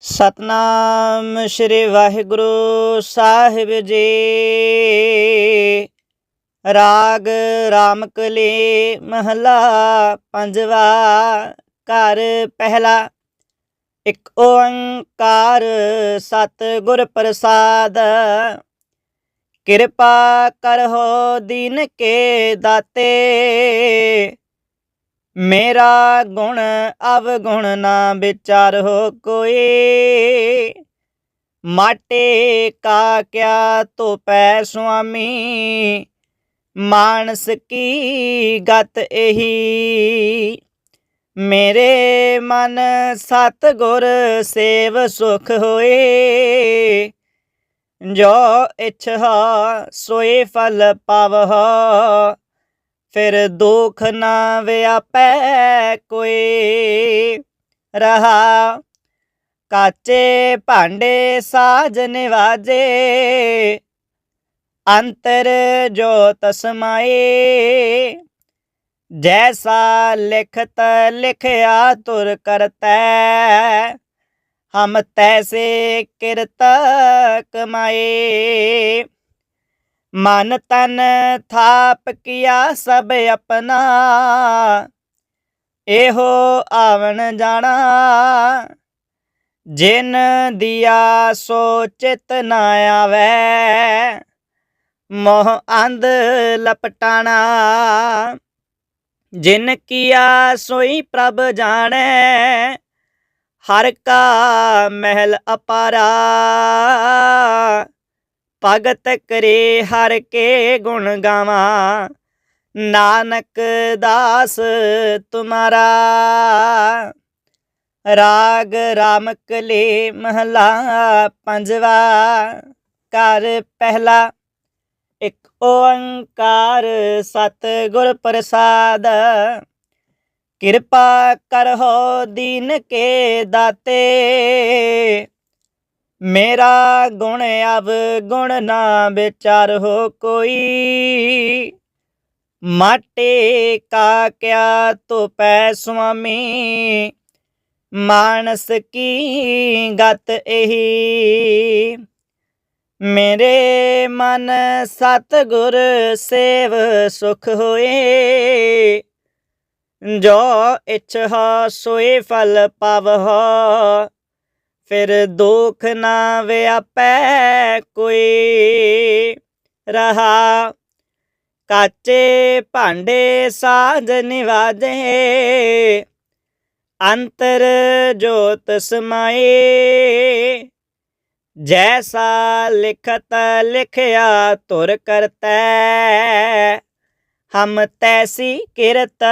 ਸਤਨਾਮ ਸ੍ਰੀ ਵਾਹਿਗੁਰੂ ਸਾਹਿਬ ਜੀ। ਰਾਗ ਰਾਮਕਲੀ ਮਹਲਾ ਪੰਜਵਾ ਘਰ ਪਹਿਲਾ। ਇੱਕ ਓੰਕਾਰ ਸਤ ਗੁਰ ਪ੍ਰਸਾਦ। ਕਿਰਪਾ ਕਰਹੁ ਦਿਨ ਕੇ ਦਾਤੇ। ਮੇਰਾ ਗੁਣ ਅਵਗੁਣ ਨਾ ਵਿਚਾਰੋ ਕੋਈ। ਮਾਟੇ ਕਾ ਕਿਆ ਧੋਪੈ ਸੁਆਮੀ, ਮਾਨਸ ਕੀ ਗਤ ਇਹੀ। ਮੇਰੇ ਮਨ ਸਤ ਗੁਰ ਸੇਵ ਸੁਖ ਹੋਏ। ਜੋ ਇਛਾ ਸੋਏ ਫਲ ਪਾਵਹ ਫਿਰ ਦੁਖ ਨਾ ਵਿਆਪੈ ਕੋਈ ਰਹਾ। ਕਾਚੇ ਭਾਂਡੇ ਸਾਜ ਨਿਵਾਜੇ, ਅੰਤਰ ਜੋਤ ਸਮਾਏ ਜੈਸਾ ਲਿਖਤ ਲਿਖਿਆ ਤੁਰ ਕਰਤੈ, ਹਮ ਤੈਸੇ ਕਿਰਤ ਕਮਾਏ। ਮਨ ਤਨ ਥਾਪ ਕੀਆ ਸਭ ਆਪਣਾ। ਇਹੋ ਆਵਣ ਜਾਣਾ। ਜਿਨ ਦਿਆ ਸੋ ਚਿਤ ਨਾ ਆਵੈ, ਮੋਹ ਅੰਧ ਲਪਟਾਣਾ। ਜਿਨ ਕੀਆ ਸੋਈ ਪ੍ਰਭ ਜਾਣੈ, ਹਰ ਕਾ ਮਹਿਲ ਅਪਾਰਾ। ਭਗਤ ਕਰੇ ਹਰ ਕੇ ਗੁਣ ਗਾਵਾਂ। ਨਾਨਕ ਦਾਸ ਤੁਮਾਰਾ। ਰਾਗ ਰਾਮ ਕਲੇ ਮਹਲਾ ਪੰਜਵਾ। ਘਰ ਪਹਿਲਾ। ਇੱਕ ਓੰਕਾਰ ਸਤ ਗੁਰ ਪ੍ਰਸਾਦ। ਕਿਰਪਾ ਕਰਹੁ ਦੀਨ ਕੇ ਦਾਤੇ। ਮੇਰਾ ਗੁਣ ਅਵ ਗੁਣ ਨਾ ਵਿਚਾਰ ਹੋ ਕੋਈ। ਮਾਟੇ ਕਾ ਕਿਆ ਪੈ ਸੁਆਮੀ, ਮਾਨਸ ਕੀ ਗਤ ਇਹੀ। ਮੇਰੇ ਮਨ ਸਤ ਗੁਰ ਸੇਵ ਸੁਖ ਹੋਏ, ਜੋ ਇਛਾ ਸੋਏ ਫਲ ਪਾਵਹ। ਫਿਰ ਦੁੱਖ ਨਾ ਵਿਆਪੈ ਕੋਈ ਰਹਾ। ਕਾਚੇ ਭਾਂਡੇ ਸਾਜ ਨਿਵਾਜੇ, ਅੰਤਰ ਜੋਤ ਸਮਾਏ। ਜੈਸਾ ਲਿਖਤ ਲਿਖਿਆ ਤੁਰ ਕਰਤੈ, ਹਮ ਤੈਸੀ ਕਿਰਤ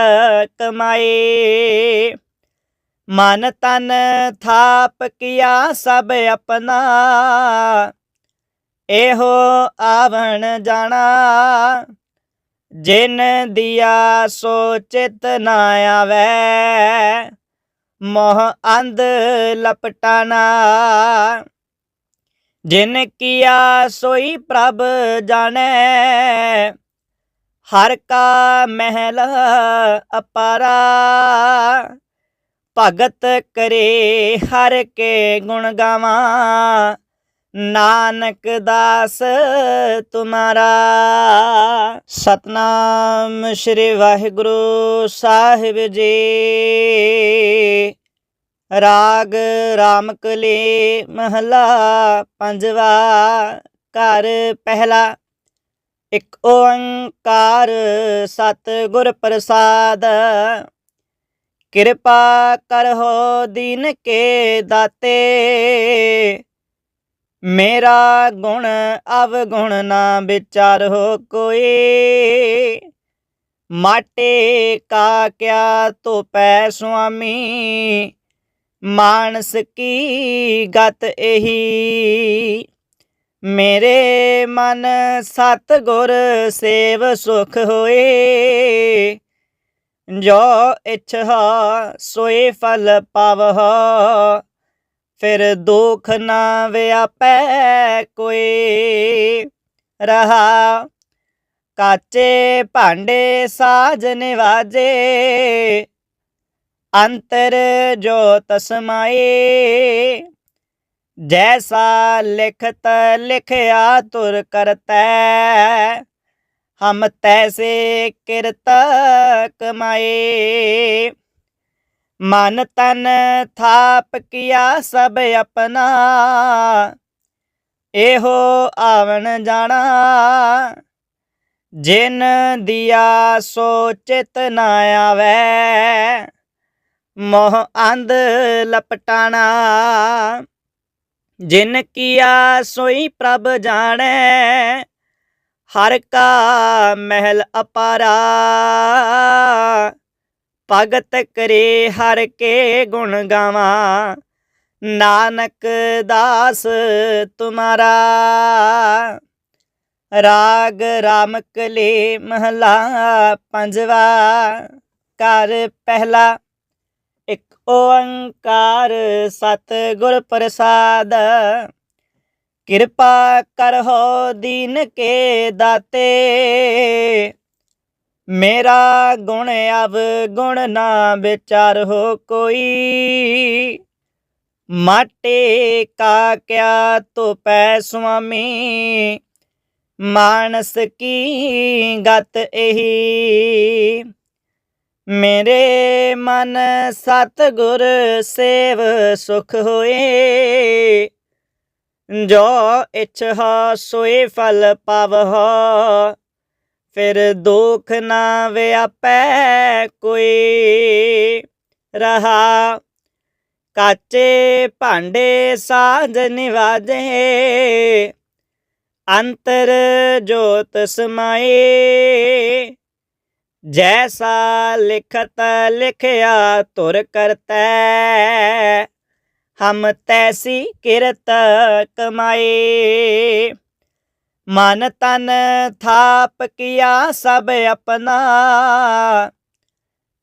ਕਮਾਏ। ਮਨ ਤਨ ਥਾਪ ਕੀਆ ਸਭ ਆਪਣਾ। ਇਹੋ ਆਵਣ ਜਾਣਾ। ਜਿਨ ਦਿਆ ਸੋ ਚਿਤ ਨਾ ਆਵੈ, ਮੋਹ ਅੰਧ ਲਪਟਾਣਾ। ਜਿਨ ਕੀਆ ਸੋਈ ਪ੍ਰਭ ਜਾਣੈ, ਹਰ ਕਾ ਮਹਿਲ ਅਪਾਰਾ। ਭਗਤ ਕਰੇ ਹਰ ਕੇ ਗੁਣ ਗਾਵਾਂ। ਨਾਨਕ ਦਾਸ ਤੁਮਾਰਾ। ਸਤਨਾਮ ਸ੍ਰੀ ਵਾਹਿਗੁਰੂ ਸਾਹਿਬ ਜੀ। ਰਾਗ ਰਾਮਕਲੀ ਮਹਲਾ ਪੰਜਵਾ ਘਰ ਪਹਿਲਾ। ਇੱਕ ਓੰਕਾਰ ਸਤ ਗੁਰ ਪ੍ਰਸਾਦ ਕਿਰਪਾ ਕਰਹੁ ਦੀਨ ਕੇ ਦਾਤੇ। ਮੇਰਾ ਗੁਣ ਅਵਗੁਣ ਨਾ ਵਿਚਾਰੋ ਕੋਈ। ਮਾਟੇ ਕਾ ਕਿਆ ਧੋਪੈ ਸੁਆਮੀ। ਮਾਨਸ ਕੀ ਗਤ ਇਹੀ। ਮੇਰੇ ਮਨ ਸਤ ਗੁਰ ਸੇਵ ਸੁਖ ਹੋਏ। ਜੋ ਇਛਾ ਸੋਏ ਫਲ ਪਾਵਹ, ਫਿਰ ਦੁਖ ਨਾ ਵਿਆਪੈ ਕੋਈ ਰਹਾ। ਕਾਚੇ ਭਾਂਡੇ ਸਾਜ ਨਿਵਾਜੇ, ਅੰਤਰ ਜੋਤ ਸਮਾਏ ਜੈਸਾ ਲਿਖਤ ਲਿਖਿਆ ਤੁਰ ਕਰਤੈ ਹਮ ਤੈਸੇ ਕਿਰਤ ਕਮਾਏ ਮਨ ਤਨ ਥਾਪ ਕੀਆ ਸਭ ਆਪਣਾ। ਇਹੋ ਆਵਣ ਜਾਣਾ। ਜਿਨ ਦਿਆ ਸੋਚਿਤ ਨਾ ਆਵੈ। ਮੋਹ ਅੰਧ ਲਪਟਾਣਾ। ਜਿਨ ਕੀਆ ਸੋਈ ਪ੍ਰਭ ਜਾਣੈ। ਹਰ ਕਾ ਮਹਿਲ ਅਪਾਰਾ। ਭਗਤ ਕਰੇ ਹਰ ਕੇ ਗੁਣ ਗਾਵਾਂ। ਨਾਨਕ ਦਾਸ ਤੁਮਾਰਾ। ਰਾਗ ਰਾਮ ਕਲੇ ਮਹਲਾ ਪੰਜਵਾ। ਘਰ ਪਹਿਲਾ ਇੱਕ ਓੰਕਾਰ ਸਤ ਗੁਰ ਪ੍ਰਸਾਦ। ਕਿਰਪਾ ਕਰਹੋ ਦੀਨ ਕੇ ਦਾਤੇ। ਮੇਰਾ ਗੁਣ ਅਵ ਗੁਣ ਨਾ ਵਿਚਾਰ ਹੋ ਕੋਈ। ਮਾਟੇ ਕਾ ਕਿਆ ਧੋਪੈ ਸੁਆਮੀ। ਮਾਨਸ ਕੀ ਗਤ ਇਹੀ। ਮੇਰੇ ਮਨ ਸਤ ਗੁਰ ਸੇਵ ਸੁਖ ਹੋਏ। ਜੋ ਇਛਾ ਸੋਏ ਫਲ ਪਾਵਹ। ਫਿਰ ਦੁਖ ਨਾ ਵਿਆਪੈ ਕੋਈ ਰਹਾ। ਕਾਚੇ ਭਾਂਡੇ ਸਾਜ ਨਿਵਾਜੇ। ਅੰਤਰ ਜੋਤ ਸਮਾਏ। ਜੈਸਾ ਲਿਖਤ ਲਿਖਿਆ ਤੁਰ ਕਰਤੈ। ਹਮ ਤੈਸੀ ਕਿਰਤ ਕਮਾਏ। ਮਨ ਤਨ ਥਾਪ ਕੀਆ ਸਭ ਆਪਣਾ।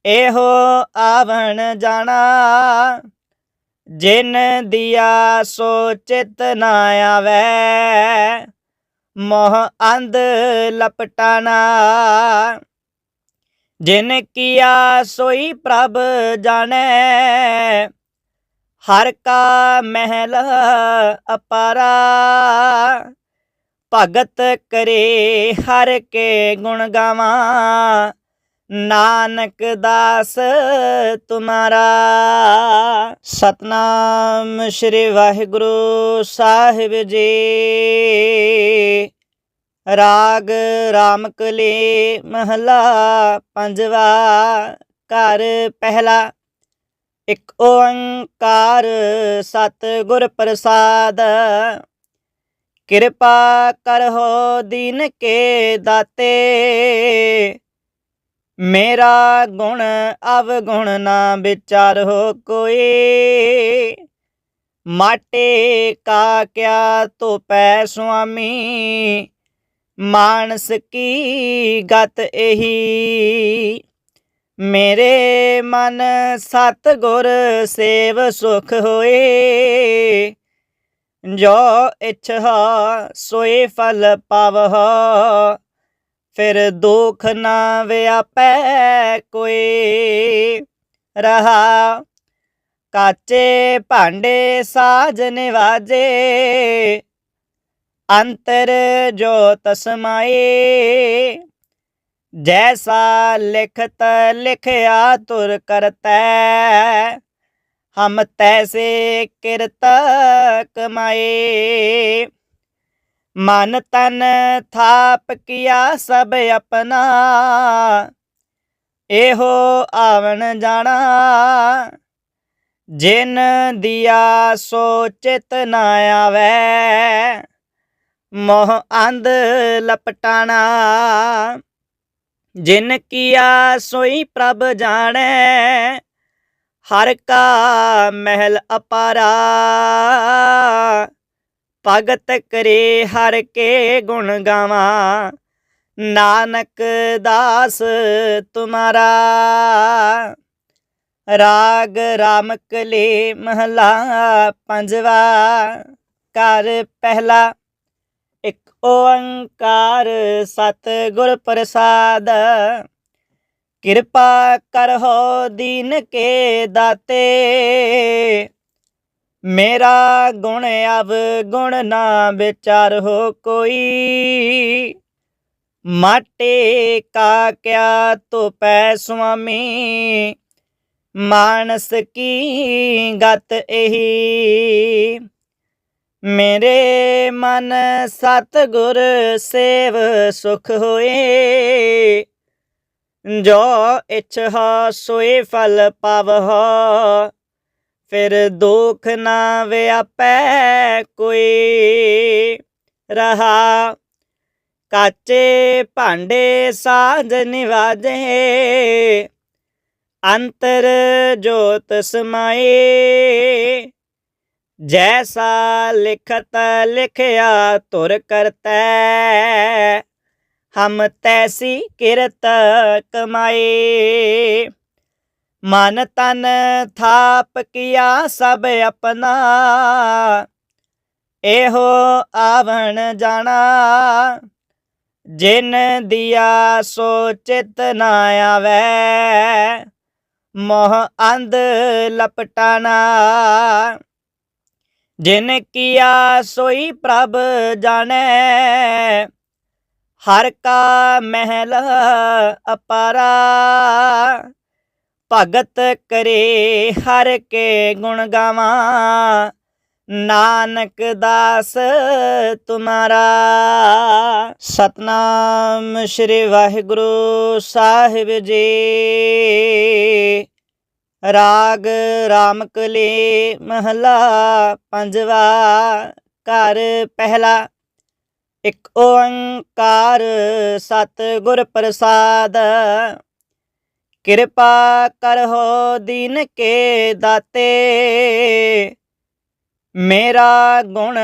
ਇਹੋ ਆਵਣ ਜਾਣਾ। ਜਿਨ ਦਿਆ ਸੋ ਚਿਤ ਨਾ ਆਵੈ, ਮੋਹ ਅੰਧ ਲਪਟਾਣਾ। ਜਿਨ ਕੀਆ ਸੋਈ ਪ੍ਰਭ ਜਾਣੈ ਹਰ ਕਾ ਮਹਿਲ ਅਪਾਰਾ, ਭਗਤ ਕਰੇ ਹਰ ਕੇ ਗੁਣ ਗਾਵਾਂ, ਨਾਨਕ ਦਾਸ ਤੁਮਾਰਾ। ਸਤਨਾਮ ਸ੍ਰੀ ਵਾਹਿਗੁਰੂ ਸਾਹਿਬ ਜੀ। ਰਾਗ ਰਾਮਕਲੇ ਮਹਲਾ ਪੰਜਵਾ ਘਰ ਪਹਿਲਾ। ਇਕ ਓੰਕਾਰ ਸਤ ਗੁਰ ਪ੍ਰਸਾਦ। ਕਿਰਪਾ ਕਰਹੁ ਦੀਨ ਕੇ ਦਾਤੇ। ਮੇਰਾ ਗੁਣ ਅਵਗੁਣ ਨਾ ਵਿਚਾਰੋ ਕੋਈ। ਮਾਟੇ ਕਾ ਕਿਆ ਧੋਪੈ ਸੁਆਮੀ। ਮਾਨਸ ਕੀ ਗਤ ਇਹੀ। ਮੇਰੇ ਮਨ ਸਤ ਗੁਰ ਸੇਵ ਸੁਖ ਹੋਏ। ਜੋ ਇਛਾ ਸੋਏ ਫਲ ਪਾਵਹ ਫਿਰ ਦੁਖ ਨਾ ਵਿਆਪੈ ਕੋਈ। ਰਹਾ ਕਾਚੇ ਭਾਂਡੇ ਸਾਜ ਨਿਵਾਜੇ। ਅੰਤਰ ਜੋਤ ਸਮਾਏ ਜੈਸਾ ਲਿਖਤ ਲਿਖਿਆ ਤੁਰ ਕਰਤੈ ਹਮ ਤੈਸੇ ਕਿਰਤ ਕਮਾਏ ਮਨ ਤਨ ਥਾਪ ਕੀਆ ਸਭ ਆਪਣਾ ਇਹੋ ਆਵਣ ਜਾਣਾ ਜਿਨ ਦਿਆ ਸੋਚਿਤ ਨਾ ਆਵੈ ਮੋਹ ਅੰਧ ਲਪਟਾਣਾ ਜਿਨ ਕੀਆ ਸੋਈ ਪ੍ਰਭ ਜਾਣੈ, ਹਰ ਕਾ ਮਹਿਲ ਅਪਾਰਾ। ਭਗਤ ਕਰੇ ਹਰ ਕੇ ਗੁਣ ਗਾਵਾਂ, ਨਾਨਕ ਦਾਸ ਤੁਮਾਰਾ। ਰਾਗ ਰਾਮ ਕਲੇ ਮਹਲਾ ਪੰਜਵਾ, ਘਰ ਪਹਿਲਾ ਓੰਕਾਰ ਸਤਿਗੁਰ ਪ੍ਰਸਾਦ। ਕਿਰਪਾ ਕਰਹੋ ਦੀਨ ਕੇ ਦਾਤੇ। ਮੇਰਾ ਗੁਣ ਅਵ ਗੁਣ ਨਾ ਵਿਚਾਰ ਹੋ ਕੋਈ। ਮਾਟੇ ਕਾ ਕਿਆ ਧੋਪੈ ਸੁਆਮੀ। ਮਾਨਸ ਕੀ ਗਤ ਇਹੀ। ਮੇਰੇ ਮਨ ਸਤ ਗੁਰ ਸੇਵ ਸੁਖ ਹੋਏ। ਜੋ ਇਛਾ ਸੋਏ ਫਲ ਪਾਵਹ, ਫਿਰ ਦੁਖ ਨਾ ਵਿਆਪੈ ਕੋਈ ਰਹਾ। ਕਾਚੇ ਭਾਂਡੇ ਸਾਜ ਨਿਵਾਜੇ, ਅੰਤਰ ਜੋਤ ਸਮਾਏ। ਜੈਸਾ ਲਿਖਤ ਲਿਖਿਆ ਤੁਰ ਕਰਤੈ, ਹਮ ਤੈਸੀ ਕਿਰਤ ਕਮਾਏ ਮਨ ਤਨ ਥਾਪ ਕੀਆ ਸਭ ਆਪਣਾ, ਇਹੋ ਆਵਣ ਜਾਣਾ। ਜਿਨ ਦਿਆ ਸੋ ਚਿਤ ਨਾ ਆਵੈ, ਮੋਹ ਅੰਧ ਲਪਟਾਣਾ। ਜਿਨ ਕੀਆ ਸੋਈ ਪ੍ਰਭ ਜਾਣੈ, ਹਰ ਕਾ ਮਹਿਲ ਅਪਾਰਾ। ਭਗਤ ਕਰੇ ਹਰ ਕੇ ਗੁਣ ਗਾਵਾਂ, ਨਾਨਕ ਦਾਸ ਤੁਮਾਰਾ। ਸਤਨਾਮ ਸ੍ਰੀ ਵਾਹਿਗੁਰੂ ਸਾਹਿਬ ਜੀ। ਰਾਗ ਰਾਮਕਲੀ ਮਹਲਾ ਪੰਜਵਾ ਘਰ ਪਹਿਲਾ। ਇੱਕ ਓੰਕਾਰ ਸਤ ਗੁਰ ਪ੍ਰਸਾਦ, ਕਿਰਪਾ ਕਰੋ ਦੀਨ ਕੇ ਦਾਤੇ। ਮੇਰਾ ਗੁਣ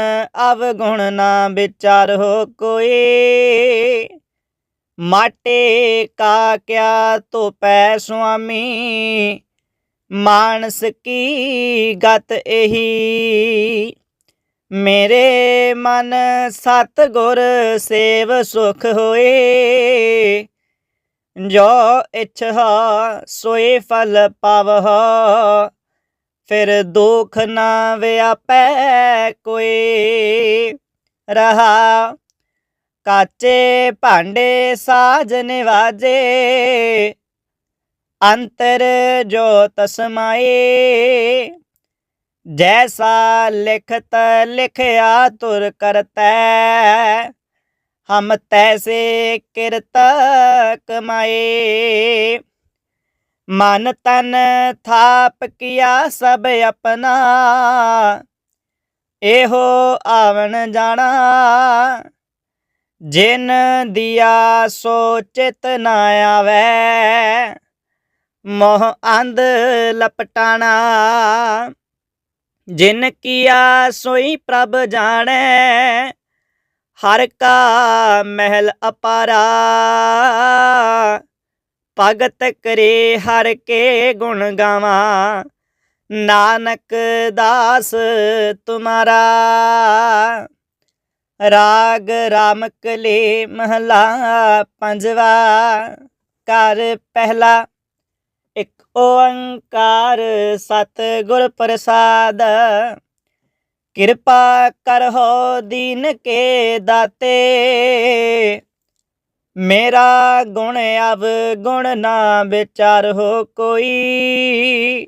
ਅਵਗੁਣ ਨਾ ਵਿਚਾਰੋ ਕੋਈ। ਮਾਟੇ ਕਾ ਕਿਆ ਧੋਪੈ ਸੁਆਮੀ ਮਾਨਸ ਕੀ ਗਤ ਇਹੀ? ਮੇਰੇ ਮਨ ਸਤ ਗੁਰ ਸੇਵ ਸੁਖ ਹੋਏ। ਜੋ ਇਛਾ ਸੋਏ ਫਲ ਪਾਵਹ। ਫਿਰ ਦੁਖ ਨਾ ਵਿਆਪੈ ਕੋਈ। ਰਹਾ ਕਾਚੇ ਭਾਂਡੇ ਸਾਜ ਨਿਵਾਜੇ। ਅੰਤਰ ਜੋਤ ਸਮਾਏ ਜੈਸਾ ਲਿਖਤ ਲਿਖਿਆ ਤੁਰ ਕਰਤੈ, ਹਮ ਤੈਸੇ ਕਿਰਤ ਕਮਾਏ। ਮਨ ਤਨ ਥਾਪ ਕੀਆ ਸਭ ਆਪਣਾ, ਇਹੋ ਆਵਣ ਜਾਣਾ। ਜਿਨ ਦਿਆ ਸੋ ਚਿਤ ਨਾ ਆਵੈ ਮੋਹ ਅੰਧ ਲਪਟਾਣਾ। ਜਿਨ ਕੀਆ ਸੋਈ ਪ੍ਰਭ ਜਾਣੈ, ਹਰ ਕਾ ਮਹਿਲ ਅਪਾਰਾ। ਭਗਤ ਕਰੇ ਹਰ ਕੇ ਗੁਣ ਗਾਵਾਂ, ਨਾਨਕ ਦਾਸ ਤੁਮਾਰਾ। ਰਾਗ ਰਾਮ ਕਲੇ ਮਹਲਾ ਪੰਜਵਾ, ਘਰ ਪਹਿਲਾ ਇਕ ਓੰਕਾਰ ਸਤ ਗੁਰ ਪ੍ਰਸਾਦ। ਕਿਰਪਾ ਕਰਹੋ ਦੀਨ ਕੇ ਦਾਤੇ। ਮੇਰਾ ਗੁਣ ਅਵ ਗੁਣ ਨਾ ਵਿਚਾਰੋ ਕੋਈ।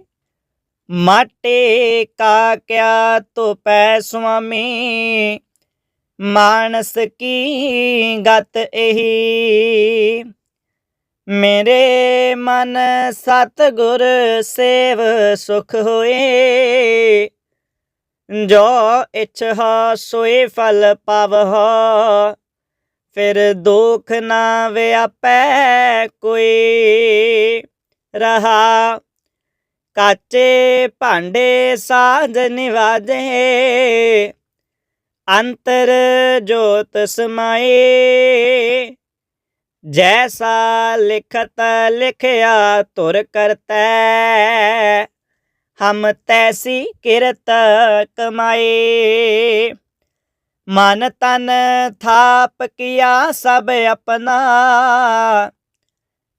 ਮਾਟੇ ਕਾ ਕਿਆ ਪੈ ਸੁਆਮੀ। ਮਾਨਸ ਕੀ ਗਤ ਇਹੀ। ਮੇਰੇ ਮਨ ਸਤ ਗੁਰ ਸੇਵ ਸੁਖ ਹੋਏ। ਜੋ ਇਛਾ ਸੋਏ ਫਲ ਪਾਵਹ, ਫਿਰ ਦੁਖ ਨਾ ਵਿਆਪੈ ਕੋਈ ਰਹਾ। ਕਾਚੇ ਭਾਂਡੇ ਸਾਜ ਨਿਵਾਜੇ, ਅੰਤਰ ਜੋਤ ਸਮਾਏ। ਜੈਸਾ ਲਿਖਤ ਲਿਖਿਆ ਤੁਰ ਕਰਤੈ, ਹਮ ਤੈਸੀ ਕਿਰਤ ਕਮਾਏ ਮਨ ਤਨ ਥਾਪ ਕੀਆ ਸਭ ਆਪਣਾ,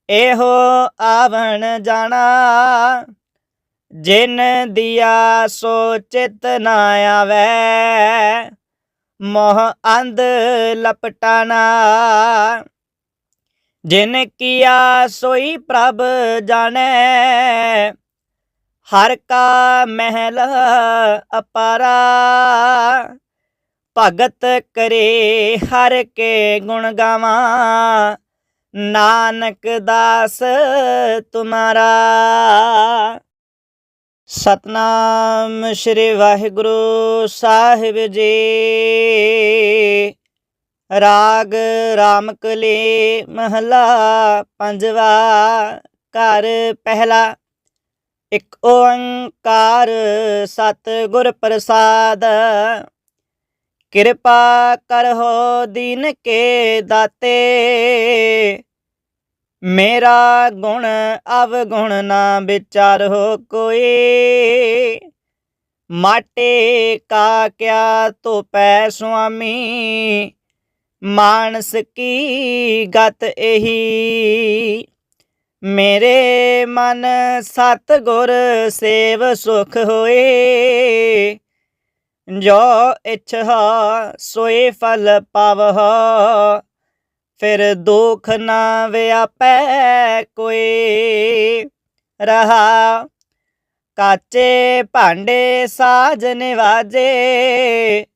ਇਹੋ ਆਵਣ ਜਾਣਾ। ਜਿਨ ਦਿਆ ਸੋ ਚਿਤ ਨਾ ਆਵੈ, ਮੋਹ ਅੰਧ ਲਪਟਾਨਾ ਜਿਨ ਕੀਆ ਸੋਈ ਪ੍ਰਭ ਜਾਣੈ, ਹਰ ਕਾ ਮਹਿਲ ਅਪਾਰਾ। ਭਗਤ ਕਰੇ ਹਰ ਕੇ ਗੁਣ ਗਾਵਾਂ, ਨਾਨਕ ਦਾਸ ਤੁਮਾਰਾ। ਸਤਨਾਮ ਸ੍ਰੀ ਵਾਹਿਗੁਰੂ ਸਾਹਿਬ ਜੀ। ਰਾਗ ਰਾਮਕਲੀ ਮਹਲਾ ਪੰਜਵਾ ਘਰ ਪਹਿਲਾ। ਇੱਕ ਓੰਕਾਰ ਸਤ ਗੁਰ ਪ੍ਰਸਾਦ। ਕਿਰਪਾ ਕਰਹੁ ਦਿਨ ਕੇ ਦਾਤੇ। ਮੇਰਾ ਗੁਣ ਅਵਗੁਣ ਨਾ ਵਿਚਾਰੋ ਕੋਈ। ਮਾਟੇ ਕਾ ਕਿਆ ਧੋਪੈ ਸੁਆਮੀ। ਮਾਨਸ ਕੀ ਗਤ ਇਹੀ? ਮੇਰੇ ਮਨ ਸਤ ਗੁਰ ਸੇਵ ਸੁਖ ਹੋਏ। ਜੋ ਇਛਾ ਸੋਏ ਫਲ ਪਾਵਹ। ਫਿਰ ਦੁਖ ਨਾ ਵਿਆਪੈ ਕੋਈ ਰਹਾ। ਕਾਚੇ ਭਾਂਡੇ ਸਾਜ ਨਿਵਾਜੇ।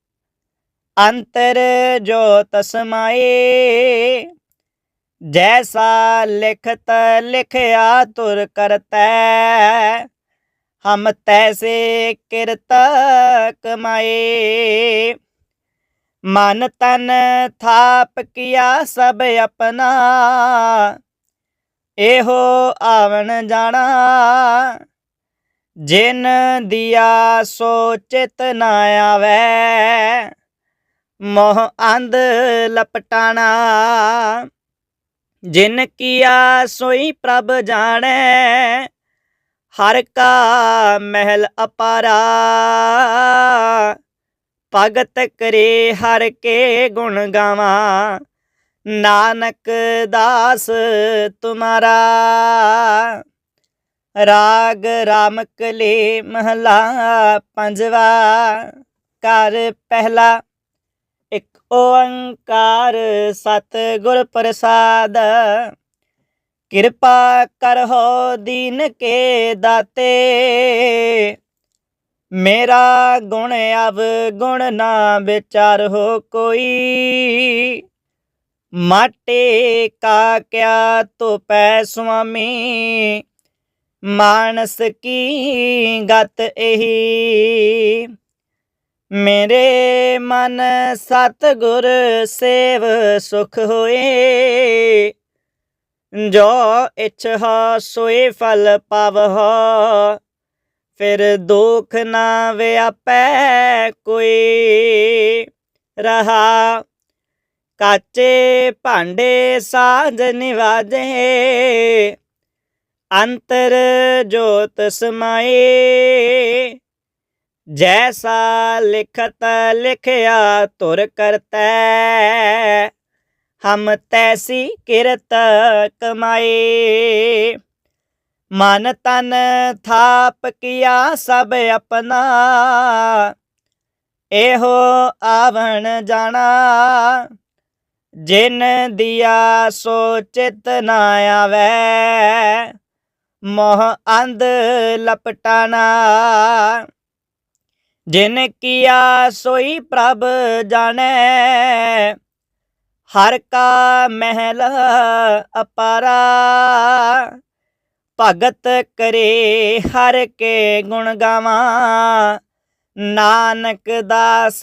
ਅੰਤਰ ਜੋਤ ਸਮਾਏ ਜੈਸਾ ਲਿਖਤ ਲਿਖਿਆ ਤੁਰ ਕਰਤੈ, ਹਮ ਤੈਸੇ ਕਿਰਤ ਕਮਾਏ। ਮਨ ਤਨ ਥਾਪ ਕੀਆ ਸਭ ਆਪਣਾ, ਇਹੋ ਆਵਣ ਜਾਣਾ। ਜਿਨ ਦਿਆ ਸੋ ਚਿਤ ਨਾ ਆਵੈ ਮੋਹ ਅੰਧ ਲਪਟਾਣਾ। ਜਿਨ ਕੀਆ ਸੋਈ ਪ੍ਰਭ ਜਾਣੈ, ਹਰ ਕਾ ਮਹਿਲ ਅਪਾਰਾ। ਭਗਤ ਕਰੇ ਹਰ ਕੇ ਗੁਣ ਗਾਵਾਂ, ਨਾਨਕ ਦਾਸ ਤੁਮਾਰਾ। ਰਾਗ ਰਾਮ ਕਲੇ ਮਹਲਾ ਪੰਜਵਾ, ਘਰ ਪਹਿਲਾ ਓੰਕਾਰ ਸਤ ਗੁਰ ਪ੍ਰਸਾਦ। ਕਿਰਪਾ ਕਰਹੋ ਦੀਨ ਕੇ ਦਾਤੇ। ਮੇਰਾ ਗੁਣ ਅਵ ਗੁਣ ਨਾ ਵਿਚਾਰੋ ਕੋਈ। ਮਾਟੇ ਕਾ ਕਿਆ ਧੋਪੈ ਸੁਆਮੀ। ਮਾਨਸ ਕੀ ਗਤ ਇਹੀ। ਮੇਰੇ ਮਨ ਸਤ ਗੁਰ ਸੇਵ ਸੁਖ ਹੋਏ। ਜੋ ਇਛਾ ਸੋਏ ਫਲ ਪਾਵਹ, ਫਿਰ ਦੁਖ ਨਾ ਵਿਆਪੈ ਕੋਈ ਰਹਾ। ਕਾਚੇ ਭਾਂਡੇ ਸਾਜ ਨਿਵਾਜੇ, ਅੰਤਰ ਜੋਤ ਸਮਾਏ। ਜੈਸਾ ਲਿਖਤ ਲਿਖਿਆ ਤੁਰ ਕਰਤੈ, ਹਮ ਤੈਸੀ ਕਿਰਤ ਕਮਾਏ ਮਨ ਤਨ ਥਾਪ ਕੀਆ ਸਭ ਆਪਣਾ, ਇਹੋ ਆਵਣ ਜਾਣਾ। ਜਿਨ ਦਿਆ ਸੋ ਚਿਤ ਨਾ ਆਵੈ, ਮੋਹ ਅੰਧ ਲਪਟਾਣਾ। ਜਿਨ ਕੀਆ ਸੋਈ ਪ੍ਰਭ ਜਾਣੈ, ਹਰ ਕਾ ਮਹਿਲ ਅਪਾਰਾ। ਭਗਤ ਕਰੇ ਹਰ ਕੇ ਗੁਣ ਗਾਵਾਂ, ਨਾਨਕ ਦਾਸ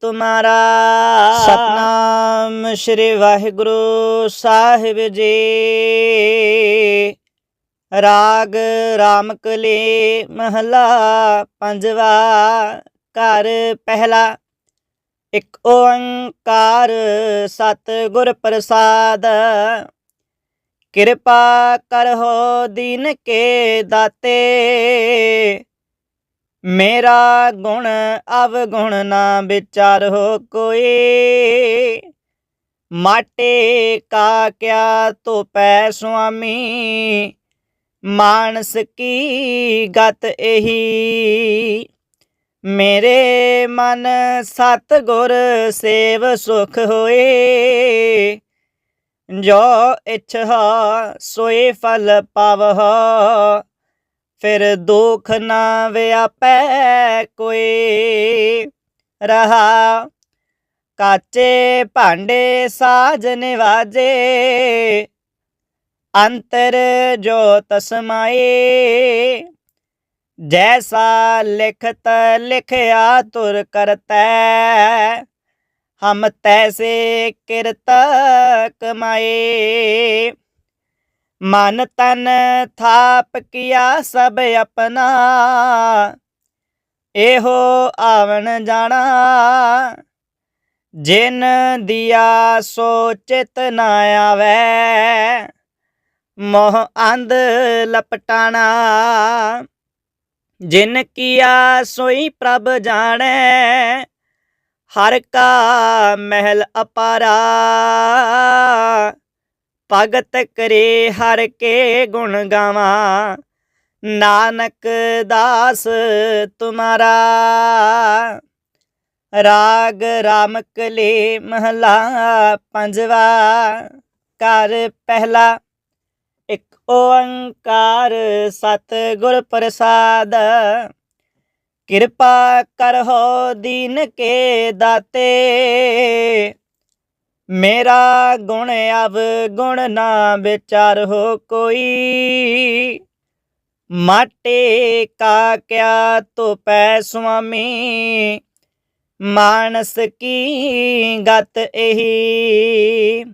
ਤੁਮਾਰਾ। ਸਤਨਾਮ ਸ੍ਰੀ ਵਾਹਿਗੁਰੂ ਸਾਹਿਬ ਜੀ। ਰਾਗ ਰਾਮਕਲੇ ਮਹਲਾ ਪੰਜਵਾ ਘਰ ਪਹਿਲਾ। ਇੱਕ ਓੰਕਾਰ ਸਤ ਗੁਰ ਪ੍ਰਸਾਦ, ਕਿਰਪਾ ਕਰਹੁ ਦੀਨ ਕੇ ਦਾਤੇ। ਮੇਰਾ ਗੁਣ ਅਵਗੁਣ ਨਾ ਵਿਚਾਰੋ ਕੋਈ। ਮਾਟੇ ਕਾ ਕਿਆ ਧੋਪੈ ਸੁਆਮੀ ਮਾਨਸ ਕੀ ਗਤ ਇਹੀ? ਮੇਰੇ ਮਨ ਸਤ ਗੁਰ ਸੇਵ ਸੁਖ ਹੋਏ। ਜੋ ਇਛਾ ਸੋਏ ਫਲ ਪਾਵਹ। ਫਿਰ ਦੁਖ ਨਾ ਵਿਆਪੈ ਕੋਈ। ਰਹਾ ਕਾਚੇ ਭਾਂਡੇ ਸਾਜ ਨਿਵਾਜੇ। ਅੰਤਰ ਜੋਤ ਸਮਾਏ ਜੈਸਾ ਲਿਖਤ ਲਿਖਿਆ ਤੁਰ ਕਰਤੈ, ਹਮ ਤੈਸੇ ਕਿਰਤ ਕਮਾਏ। ਮਨ ਤਨ ਥਾਪ ਕੀਆ ਸਭ ਆਪਣਾ, ਇਹੋ ਆਵਣ ਜਾਣਾ। ਜਿਨ ਦਿਆ ਸੋ ਚਿਤ ਨਾ ਆਵੈ ਮੋਹ ਅੰਧ ਲਪਟਾਣਾ। ਜਿਨ ਕੀਆ ਸੋਈ ਪ੍ਰਭ ਜਾਣੈ, ਹਰ ਕਾ ਮਹਿਲ ਅਪਾਰਾ। ਭਗਤ ਕਰੇ ਹਰ ਕੇ ਗੁਣ ਗਾਵਾਂ, ਨਾਨਕ ਦਾਸ ਤੁਮਾਰਾ। ਰਾਗ ਰਾਮ ਕਲੇ ਮਹਲਾ ਪੰਜਵਾ, ਘਰ ਪਹਿਲਾ ਓੰਕਾਰ ਸਤ ਗੁਰ ਪ੍ਰਸਾਦ। ਕਿਰਪਾ ਕਰਹੋ ਦੀਨ ਕੇ ਦਾਤੇ। ਮੇਰਾ ਗੁਣ ਅਵ ਗੁਣ ਨਾ ਵਿਚਾਰੋ ਕੋਈ। ਮਾਟੇ ਕਾ ਕਿਆ ਧੁਪੈ ਸੁਆਮੀ। ਮਾਨਸ ਕੀ ਗਤ ਇਹੀ।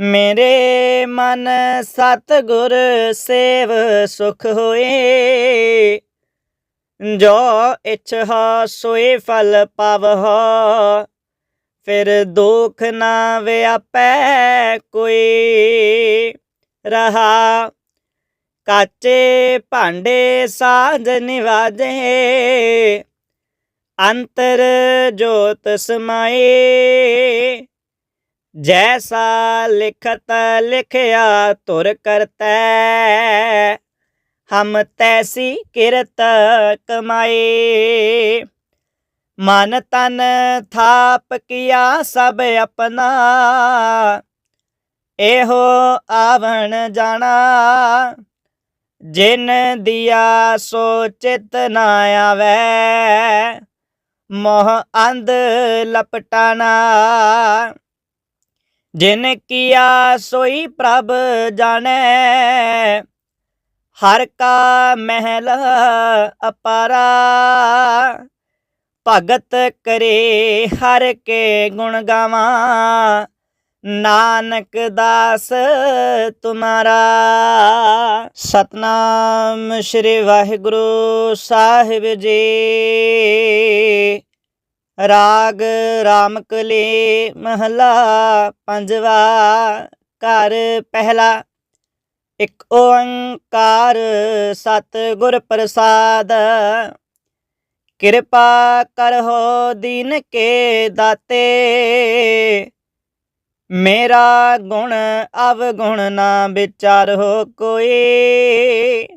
ਮੇਰੇ ਮਨ ਸਤ ਗੁਰ ਸੇਵ ਸੁਖ ਹੋਏ। ਜੋ ਇਛਾ ਸੋਏ ਫਲ ਪਾਵਹ, ਫਿਰ ਦੁਖ ਨਾ ਵਿਆਪੈ ਕੋਈ ਰਹਾ। ਕਾਚੇ ਭਾਂਡੇ ਸਾਜ ਨਿਵਾਜੇ, ਅੰਤਰ ਜੋਤ ਸਮਾਏ। ਜੈਸਾ ਲਿਖਤ ਲਿਖਿਆ ਤੁਰ ਕਰਤੈ, ਹਮ ਤੈਸੀ ਕਿਰਤ ਕਮਾਏ ਮਨ ਤਨ ਥਾਪ ਕੀਆ ਸਭ ਆਪਣਾ, ਇਹੋ ਆਵਣ ਜਾਣਾ। ਜਿਨ ਦਿਆ ਸੋ ਚਿਤ ਨਾ ਆਵੈ, ਮੋਹ ਅੰਧ ਲਪਟਾਣਾ। ਜਿਨ ਕੀਆ ਸੋਈ ਪ੍ਰਭ ਜਾਣੈ, ਹਰ ਕਾ ਮਹਿਲ ਅਪਾਰਾ। ਭਗਤ ਕਰੇ ਹਰ ਕੇ ਗੁਣ ਗਾਵਾਂ, ਨਾਨਕ ਦਾਸ ਤੁਮਾਰਾ। ਸਤਨਾਮ ਸ੍ਰੀ ਵਾਹਿਗੁਰੂ ਸਾਹਿਬ ਜੀ। ਰਾਗ ਰਾਮ ਕਲੇ ਮਹਲਾ ਪੰਜਵਾ ਘਰ ਪਹਿਲਾ। ਇੱਕ ਓੰਕਾਰ ਸਤ ਗੁਰ ਪ੍ਰਸਾਦ। ਕਿਰਪਾ ਕਰਹੋ ਦਿਨ ਕੇ ਦਾਤੇ। ਮੇਰਾ ਗੁਣ ਅਵਗੁਣ ਨਾ ਵਿਚਾਰੋ ਕੋਈ।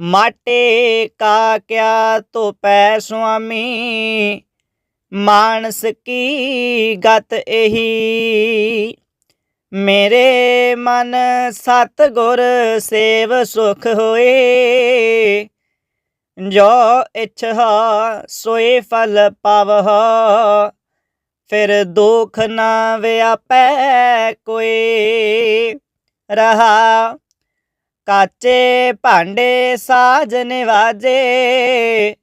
ਮਾਟੇ ਕਾ ਕਿਆ ਧੋਪੈ ਸੁਆਮੀ। ਮਾਨਸ ਕੀ ਗਤ ਇਹੀ? ਮੇਰੇ ਮਨ ਸਤ ਗੁਰ ਸੇਵ ਸੁਖ ਹੋਏ। ਜੋ ਇਛਾ ਸੋਏ ਫਲ ਪਾਵਹ। ਫਿਰ ਦੁਖ ਨਾ ਵਿਆਪੈ ਕੋਈ। ਰਹਾ ਕਾਚੇ ਭਾਂਡੇ ਸਾਜ ਨਿਵਾਜੇ।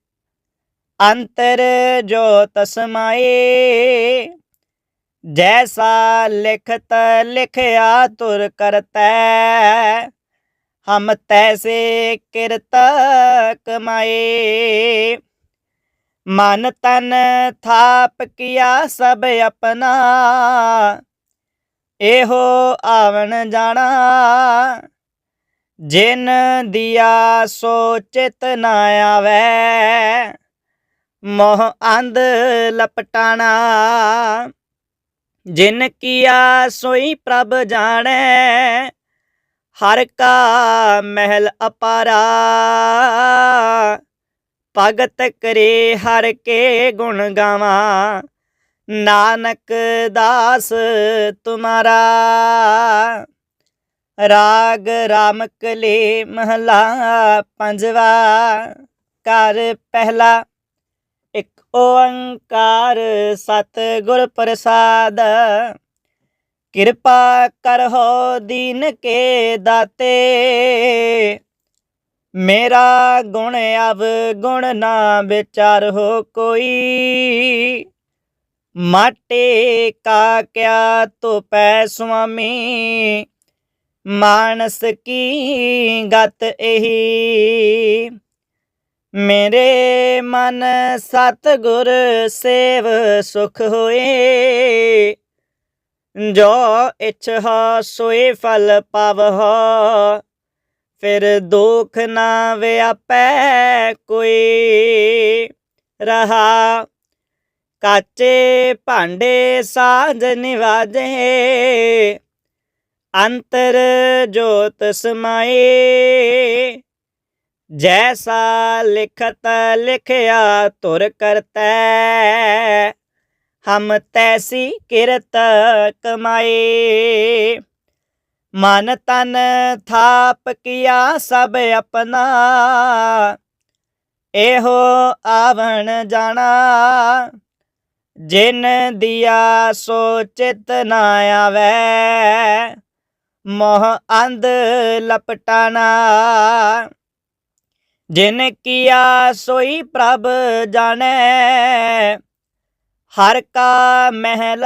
ਅੰਤਰ ਜੋਤ ਸਮਾਏ ਜੈਸਾ ਲਿਖਤ ਲਿਖਿਆ ਤੁਰ ਕਰਤੈ, ਹਮ ਤੈਸੇ ਕਿਰਤ ਕਮਾਏ। ਮਨ ਤਨ ਥਾਪ ਕੀਆ ਸਭ ਆਪਣਾ, ਇਹੋ ਆਵਣ ਜਾਣਾ। ਜਿਨ ਦਿਆ ਸੋ ਚਿਤ ਨਾ ਆਵੈ ਮੋਹ ਅੰਧ ਲਪਟਾਣਾ। ਜਿਨ ਕੀਆ ਸੋਈ ਪ੍ਰਭ ਜਾਣੈ, ਹਰ ਕਾ ਮਹਿਲ ਅਪਾਰਾ। ਭਗਤ ਕਰੇ ਹਰ ਕੇ ਗੁਣ ਗਾਵਾਂ, ਨਾਨਕ ਦਾਸ ਤੁਮਾਰਾ। ਰਾਗ ਰਾਮ ਕਲੇ ਮਹਲਾ ਪੰਜਵਾ, ਘਰ ਪਹਿਲਾ ਓੰਕਾਰ ਸਤਿਗੁਰ ਪ੍ਰਸਾਦ। ਕਿਰਪਾ ਕਰਹੋ ਦੀਨ ਕੇ ਦਾਤੇ। ਮੇਰਾ ਗੁਣ ਅਵ ਗੁਣ ਨਾ ਵਿਚਾਰ ਹੋ ਕੋਈ। ਮਾਟੇ ਕਾ ਕਿਆ ਧੋਪੈ ਸੁਆਮੀ। ਮਾਨਸ ਕੀ ਗਤ ਇਹੀ। ਮੇਰੇ ਮਨ ਸਤਿਗੁਰ ਸੇਵ ਸੁਖ ਹੋਏ। ਜੋ ਇਛਾ ਸੋਏ ਫਲ ਪਾਵਹ, ਫਿਰ ਦੁਖ ਨਾ ਵਿਆਪੈ ਕੋਈ ਰਹਾ। ਕਾਚੇ ਭਾਂਡੇ ਸਾਜ ਨਿਵਾਜੇ, ਅੰਤਰ ਜੋਤ ਸਮਾਏ। ਜੈਸਾ ਲਿਖਤ ਲਿਖਿਆ ਤੁਰ ਕਰਤੈ, ਹਮ ਤੈਸੀ ਕਿਰਤ ਕਮਾਏ ਮਨ ਤਨ ਥਾਪ ਕੀਆ ਸਭ ਆਪਣਾ, ਇਹੋ ਆਵਣ ਜਾਣਾ। ਜਿਨ ਦਿਆ ਸੋ ਚਿਤ ਨਾ ਆਵੈ, ਮੋਹ ਅੰਧ ਲਪਟਾਣਾ। ਜਿਨ ਕੀਆ ਸੋਈ ਪ੍ਰਭ ਜਾਣੈ, ਹਰ ਕਾ ਮਹਿਲ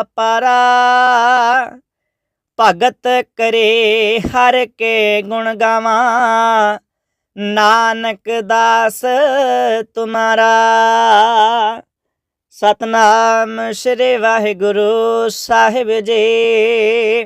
ਅਪਾਰਾ। ਭਗਤ ਕਰੇ ਹਰ ਕੇ ਗੁਣ ਗਾਵਾਂ, ਨਾਨਕ ਦਾਸ ਤੁਮਾਰਾ। ਸਤਨਾਮ ਸ੍ਰੀ ਵਾਹਿਗੁਰੂ ਸਾਹਿਬ ਜੀ।